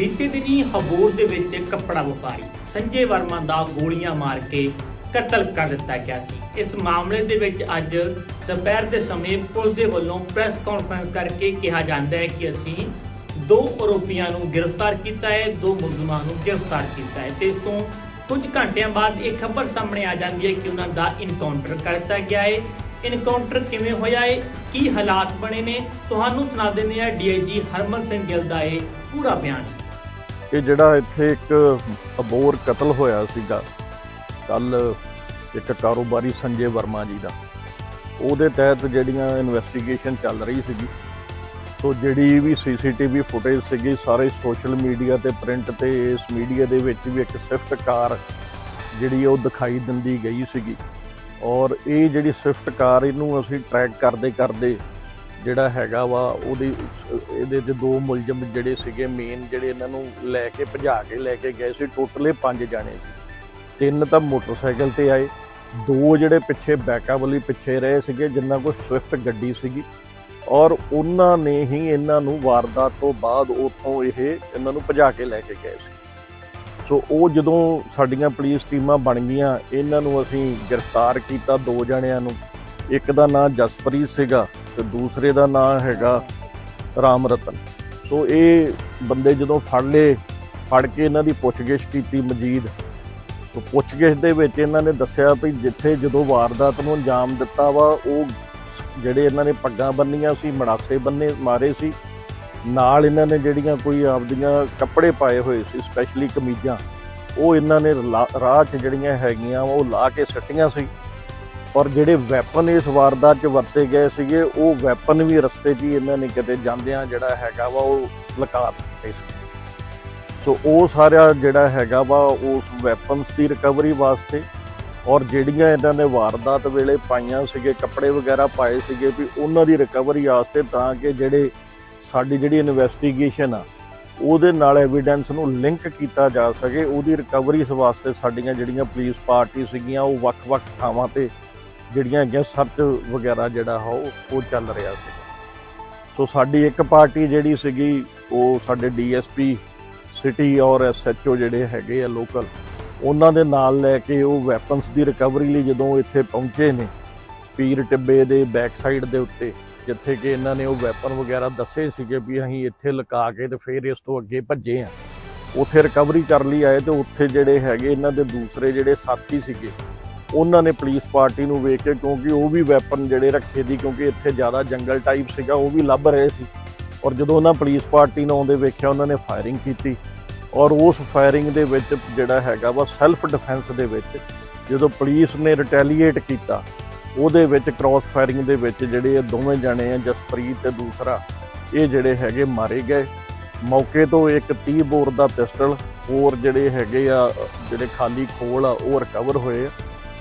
ਬੀਤੇ ਦਿਨੀ ਹਬੋਰ ਦੇ ਵਿੱਚ ਕੱਪੜਾ ਵਪਾਰੀ ਸੰਜੇ ਵਰਮਾ ਦਾ ਗੋਲੀਆਂ ਮਾਰ ਕੇ ਕਤਲ ਕਰ ਦਿੱਤਾ ਗਿਆ ਸੀ। ਇਸ ਮਾਮਲੇ ਦੇ ਵਿੱਚ ਅੱਜ ਦੁਪਹਿਰ ਦੇ ਸਮੇਂ ਪੁਲਿਸ ਦੇ ਵੱਲੋਂ ਪ੍ਰੈਸ ਕਾਨਫਰੰਸ ਕਰਕੇ ਕਿਹਾ ਜਾਂਦਾ ਹੈ ਕਿ ਅਸੀਂ ਦੋ ਆਰੋਪੀਆਂ ਨੂੰ ਗ੍ਰਿਫਤਾਰ ਕੀਤਾ ਹੈ, ਦੋ ਮੁਲਜ਼ਮਾਂ ਨੂੰ ਗ੍ਰਿਫਤਾਰ ਕੀਤਾ ਹੈ ਤੇ ਇਸ ਤੋਂ ਕੁਝ ਘੰਟਿਆਂ ਬਾਅਦ ਇਹ ਖਬਰ ਸਾਹਮਣੇ ਆ ਜਾਂਦੀ ਹੈ ਕਿ ਉਹਨਾਂ ਦਾ ਇਨਕਾਊਂਟਰ ਕਰ ਦਿੱਤਾ ਗਿਆ ਹੈ। ਇਨਕਾਊਂਟਰ ਕਿਵੇਂ ਹੋਇਆ ਹੈ, ਕੀ ਹਾਲਾਤ ਬਣੇ ਨੇ, ਤੁਹਾਨੂੰ ਸੁਣਾ ਦਿੰਦੇ ਆ ਡੀਆਈਜੀ ਹਰਮਨ ਸਿੰਘ ਗਿੱਲ ਦਾ ਇਹ ਪੂਰਾ ਬਿਆਨ। ਕਿ ਜਿਹੜਾ ਇੱਥੇ ਇੱਕ ਅਬੋਰ ਕਤਲ ਹੋਇਆ ਸੀਗਾ ਕੱਲ ਇੱਕ ਕਾਰੋਬਾਰੀ ਸੰਜੇ ਵਰਮਾ ਜੀ ਦਾ। ਉਹਦੇ ਤਹਿਤ ਜਿਹੜੀਆਂ ਇਨਵੈਸਟੀਗੇਸ਼ਨ ਚੱਲ ਰਹੀ ਸੀਗੀ, ਸੋ ਜਿਹੜੀ ਵੀ ਸੀਸੀਟੀਵੀ ਫੁਟੇਜ ਸੀਗੀ, ਸਾਰੇ ਸੋਸ਼ਲ ਮੀਡੀਆ ਤੇ ਪ੍ਰਿੰਟ ਤੇ ਇਸ ਮੀਡੀਆ ਦੇ ਵਿੱਚ ਵੀ ਇੱਕ ਸਵਿਫਟ ਕਾਰ ਜਿਹੜੀ ਉਹ ਦਿਖਾਈ ਦਿੰਦੀ ਗਈ ਸੀਗੀ। ਔਰ ਇਹ ਜਿਹੜੀ ਸਵਿਫਟ ਕਾਰ ਇਹਨੂੰ ਅਸੀਂ ਟਰੈਕ ਕਰਦੇ ਕਰਦੇ ਜਿਹੜਾ ਹੈਗਾ ਵਾ, ਉਹਦੀ, ਇਹਦੇ ਤੇ ਦੋ ਮੁਲਜ਼ਮ ਜਿਹੜੇ ਸੀਗੇ ਮੇਨ ਜਿਹੜੇ ਇਹਨਾਂ ਨੂੰ ਲੈ ਕੇ ਭਜਾ ਕੇ, ਲੈ ਕੇ ਗਏ ਸੀ, ਟੋਟਲੇ ਪੰਜ ਜਾਣੇ ਸੀ। ਤਿੰਨ ਤਾਂ ਮੋਟਰਸਾਈਕਲ ਤੇ ਆਏ, ਦੋ ਜਿਹੜੇ ਪਿੱਛੇ ਬੈਕਅਪ ਵਾਲੀ ਪਿੱਛੇ ਰਹੇ ਸੀਗੇ, ਜਿੰਨਾ ਕੋਲ ਸਵਿਫਟ ਗੱਡੀ ਸੀਗੀ। ਔਰ ਉਹਨਾਂ ਨੇ ਹੀ ਇਹਨਾਂ ਨੂੰ ਵਾਰਦਾਤ ਤੋਂ ਬਾਅਦ ਉੱਥੋਂ ਇਹ ਇਹਨਾਂ ਨੂੰ ਭਜਾ ਕੇ ਲੈ ਕੇ ਗਏ ਸੀ। ਸੋ ਉਹ ਜਦੋਂ ਸਾਡੀਆਂ ਪੁਲਿਸ ਟੀਮਾਂ ਬਣ ਗਈਆਂ, ਇਹਨਾਂ ਨੂੰ ਅਸੀਂ ਗ੍ਰਿਫਤਾਰ ਕੀਤਾ ਦੋ ਜਣਿਆਂ ਨੂੰ। ਇੱਕ ਦਾ ਨਾਮ ਜਸਪ੍ਰੀਤ ਸੀਗਾ ਤੇ ਦੂਸਰੇ ਦਾ ਨਾਮ ਹੈਗਾ ਰਾਮ ਰਤਨ। ਸੋ ਇਹ ਬੰਦੇ ਜਦੋਂ ਫੜ ਲਏ, ਫੜ ਕੇ ਇਹਨਾਂ ਦੀ ਪੁੱਛਗਿੱਛ ਕੀਤੀ ਮਜੀਦ। ਸੋ ਪੁੱਛਗਿੱਛ ਦੇ ਵਿੱਚ ਇਹਨਾਂ ਨੇ ਦੱਸਿਆ ਵੀ ਜਿੱਥੇ ਜਦੋਂ ਵਾਰਦਾਤ ਨੂੰ ਅੰਜਾਮ ਦਿੱਤਾ ਵਾ, ਉਹ ਜਿਹੜੇ ਇਹਨਾਂ ਨੇ ਪੱਗਾਂ ਬੰਨੀਆਂ ਸੀ, ਮੜਾਸੇ ਬੰਨੇ, ਮਾਰੇ ਸੀ। ਨਾਲ ਇਹਨਾਂ ਨੇ ਜਿਹੜੀਆਂ ਕੋਈ ਆਪਦੀਆਂ ਕੱਪੜੇ ਪਾਏ ਹੋਏ ਸੀ ਸਪੈਸ਼ਲੀ ਕਮੀਜ਼ਾਂ, ਉਹ ਇਹਨਾਂ ਨੇ ਲਾ- ਰਾਹ 'ਚ ਜਿਹੜੀਆਂ ਹੈਗੀਆਂ ਵਾ ਉਹ ਲਾ ਕੇ ਸੱਟੀਆਂ ਸੀ। ਔਰ ਜਿਹੜੇ ਵੈਪਨ ਇਸ ਵਾਰਦਾਤ 'ਚ ਵਰਤੇ ਗਏ ਸੀਗੇ, ਉਹ ਵੈਪਨ ਵੀ ਰਸਤੇ 'ਚ ਹੀ ਇਹਨਾਂ ਨੇ ਕਿਤੇ ਜਾਂਦਿਆਂ ਜਿਹੜਾ ਹੈਗਾ ਵਾ ਉਹ ਲੁਕਾ ਦਿੱਤੇ ਸੀ। ਸੋ ਉਹ ਸਾਰਾ ਜਿਹੜਾ ਹੈਗਾ ਵਾ, ਉਸ ਵੈਪਨਸ ਦੀ ਰਿਕਵਰੀ ਵਾਸਤੇ ਔਰ ਜਿਹੜੀਆਂ ਇਹਨਾਂ ਨੇ ਵਾਰਦਾਤ ਵੇਲੇ ਪਾਈਆਂ ਸੀਗੇ, ਕੱਪੜੇ ਵਗੈਰਾ ਪਾਏ ਸੀਗੇ ਵੀ ਉਹਨਾਂ ਦੀ ਰਿਕਵਰੀ ਵਾਸਤੇ ਤਾਂ ਕਿ ਜਿਹੜੇ ਸਾਡੀ ਜਿਹੜੀ ਇਨਵੈਸਟੀਗੇਸ਼ਨ ਆ, ਉਹਦੇ ਨਾਲ ਐਵੀਡੈਂਸ ਨੂੰ ਲਿੰਕ ਕੀਤਾ ਜਾ ਸਕੇ, ਉਹਦੀ ਰਿਕਵਰੀ ਵਾਸਤੇ ਸਾਡੀਆਂ ਜਿਹੜੀਆਂ ਪੁਲਿਸ ਪਾਰਟੀ ਸੀਗੀਆਂ, ਉਹ ਵੱਖ-ਵੱਖ ਥਾਵਾਂ ਤੇ ਜਿਹੜੀਆਂ ਹੈਗੀਆਂ ਸਰਚ ਵਗੈਰਾ ਜਿਹੜਾ ਹਾ ਉਹ ਉਹ ਚੱਲ ਰਿਹਾ ਸੀ। ਸੋ ਸਾਡੀ ਇੱਕ ਪਾਰਟੀ ਜਿਹੜੀ ਸੀਗੀ, ਉਹ ਸਾਡੇ ਡੀਐਸਪੀ ਸਿਟੀ ਔਰ ਐਸਐਚਓ ਜਿਹੜੇ ਹੈਗੇ ਆ ਲੋਕਲ, ਉਹਨਾਂ ਦੇ ਨਾਲ ਲੈ ਕੇ ਉਹ ਵੈਪਨਸ ਦੀ ਰਿਕਵਰੀ ਲਈ ਜਦੋਂ ਇੱਥੇ ਪਹੁੰਚੇ ਨੇ, ਪੀਰ ਟਿੱਬੇ ਦੇ ਬੈਕ ਸਾਈਡ ਦੇ ਉੱਤੇ, ਜਿੱਥੇ ਕਿ ਇਹਨਾਂ ਨੇ ਉਹ ਵੈਪਨ ਵਗੈਰਾ ਦੱਸੇ ਸੀਗੇ ਵੀ ਅਸੀਂ ਇੱਥੇ ਲੁਕਾ ਕੇ ਤੇ ਫਿਰ ਇਸ ਤੋਂ ਅੱਗੇ ਭੱਜੇ ਆ। ਉੱਥੇ ਰਿਕਵਰੀ ਕਰ ਲਈ ਆਏ ਤੇ ਉੱਥੇ ਜਿਹੜੇ ਹੈਗੇ, ਇਹਨਾਂ ਦੇ ਦੂਸਰੇ ਜਿਹੜੇ ਸਾਥੀ ਸੀਗੇ ਉਹਨਾਂ ਨੇ ਪੁਲਿਸ ਪਾਰਟੀ ਨੂੰ ਵੇਖ ਕੇ ਕਿਉਂਕਿ ਉਹ ਵੀ ਵੈਪਨ ਜਿਹੜੇ ਰੱਖੇ ਦੀ ਕਿਉਂਕਿ ਇੱਥੇ ਜ਼ਿਆਦਾ ਜੰਗਲ ਟਾਈਪ ਸੀਗਾ, ਉਹ ਵੀ ਲੱਭ ਰਹੇ ਸੀ। ਔਰ ਜਦੋਂ ਉਹਨਾਂ ਪੁਲਿਸ ਪਾਰਟੀ ਨੂੰ ਆਉਂਦੇ ਵੇਖਿਆ, ਉਹਨਾਂ ਨੇ ਫਾਇਰਿੰਗ ਕੀਤੀ। ਔਰ ਉਸ ਫਾਇਰਿੰਗ ਦੇ ਵਿੱਚ ਜਿਹੜਾ ਹੈਗਾ ਵਾ ਸੈਲਫ ਡਿਫੈਂਸ ਦੇ ਵਿੱਚ ਜਦੋਂ ਪੁਲਿਸ ਨੇ ਰਿਟੈਲੀਏਟ ਕੀਤਾ, ਉਹਦੇ ਵਿੱਚ ਕ੍ਰਾਸ ਫਾਇਰਿੰਗ ਦੇ ਵਿੱਚ ਜਿਹੜੇ ਇਹ ਦੋਵੇਂ ਜਣੇ ਆ, ਜਸਪ੍ਰੀਤ ਤੇ ਦੂਸਰਾ, ਇਹ ਜਿਹੜੇ ਹੈਗੇ ਮਾਰੇ ਗਏ। ਮੌਕੇ ਤੋਂ ਇੱਕ 30 ਬੋਰ ਦਾ ਪਿਸਟਲ ਹੋਰ ਜਿਹੜੇ ਹੈਗੇ ਆ, ਜਿਹੜੇ ਖਾਲੀ ਖੋਲ ਆ, ਉਹ ਰਿਕਵਰ ਹੋਏ ਆ।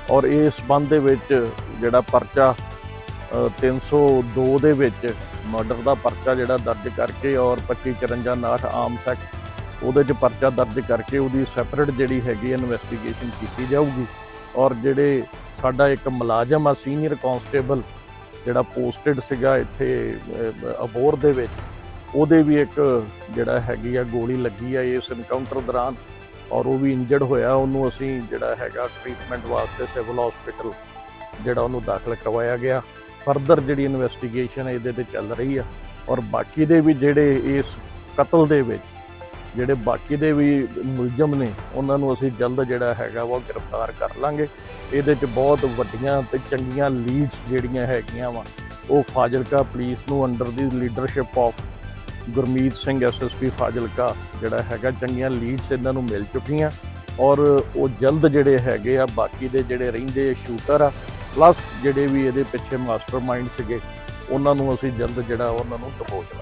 ਔਰ ਇਸ ਸੰਬੰਧ ਦੇ ਵਿੱਚ ਜਿਹੜਾ ਪਰਚਾ ਅ, 302 ਦੇ ਵਿੱਚ ਮਰਡਰ ਦਾ ਪਰਚਾ ਜਿਹੜਾ ਦਰਜ ਕਰਕੇ ਔਰ 2554 ਆਮ ਸੈਕਟ ਉਹਦੇ 'ਚ ਪਰਚਾ ਦਰਜ ਕਰਕੇ ਉਹਦੀ ਸੈਪਰੇਟ ਜਿਹੜੀ ਹੈਗੀ ਇਨਵੈਸਟੀਗੇਸ਼ਨ ਕੀਤੀ ਜਾਊਗੀ। ਔਰ ਜਿਹੜੇ ਸਾਡਾ ਇੱਕ ਮੁਲਾਜ਼ਮ ਆ ਸੀਨੀਅਰ ਕਾਂਸਟੇਬਲ ਜਿਹੜਾ ਪੋਸਟਡ ਸੀਗਾ ਇੱਥੇ ਅਬੋਰ ਦੇ ਵਿੱਚ ਉਹਦੇ ਵੀ ਇੱਕ ਜਿਹੜਾ ਹੈਗੀ ਆ ਗੋਲੀ ਲੱਗੀ ਆ ਇਸ ਇਨਕਾਊਂਟਰ ਦੌਰਾਨ। ਔਰ ਉਹ ਵੀ ਇੰਜਰਡ ਹੋਇਆ, ਉਹਨੂੰ ਅਸੀਂ ਜਿਹੜਾ ਹੈਗਾ ਟ੍ਰੀਟਮੈਂਟ ਵਾਸਤੇ ਸਿਵਲ ਹਸਪੀਟਲ ਜਿਹੜਾ ਉਹਨੂੰ ਦਾਖਲ ਕਰਵਾਇਆ ਗਿਆ। ਫਰਦਰ ਜਿਹੜੀ ਇਨਵੈਸਟੀਗੇਸ਼ਨ ਇਹਦੇ ਤੇ ਚੱਲ ਰਹੀ ਆ। ਔਰ ਬਾਕੀ ਦੇ ਵੀ ਜਿਹੜੇ ਇਸ ਕਤਲ ਦੇ ਵਿੱਚ, ਜਿਹੜੇ ਬਾਕੀ ਦੇ ਵੀ ਮੁਲਜ਼ਮ ਨੇ, ਉਹਨਾਂ ਨੂੰ ਅਸੀਂ ਜਲਦ ਜਿਹੜਾ ਹੈਗਾ ਵਾ ਉਹ ਗ੍ਰਿਫਤਾਰ ਕਰ ਲਾਂਗੇ। ਇਹਦੇ 'ਚ ਬਹੁਤ ਵੱਡੀਆਂ ਤੇ ਚੰਗੀਆਂ ਲੀਡਸ ਜਿਹੜੀਆਂ ਹੈਗੀਆਂ ਵਾ, ਉਹ ਫਾਜ਼ਿਲਕਾ ਪੁਲਿਸ ਨੂੰ under the leadership of Gurmeet Singh SSP Fazilka, ਜਿਹੜਾ ਹੈਗਾ, ਚੰਗੀਆਂ ਲੀਡਸ ਇਹਨਾਂ ਨੂੰ ਮਿਲ ਚੁੱਕੀਆਂ ਔਰ ਉਹ ਜਲਦ ਜਿਹੜੇ ਹੈਗੇ ਆ, ਬਾਕੀ ਦੇ ਜਿਹੜੇ ਰਹਿੰਦੇ ਸ਼ੂਟਰ ਆ ਪਲੱਸ ਜਿਹੜੇ ਵੀ ਇਹਦੇ ਪਿੱਛੇ ਮਾਸਟਰਮਾਈਂਡ ਸੀਗੇ, ਉਹਨਾਂ ਨੂੰ ਅਸੀਂ ਜਲਦ ਜਿਹੜਾ ਉਹਨਾਂ ਨੂੰ ਦਬੋਚ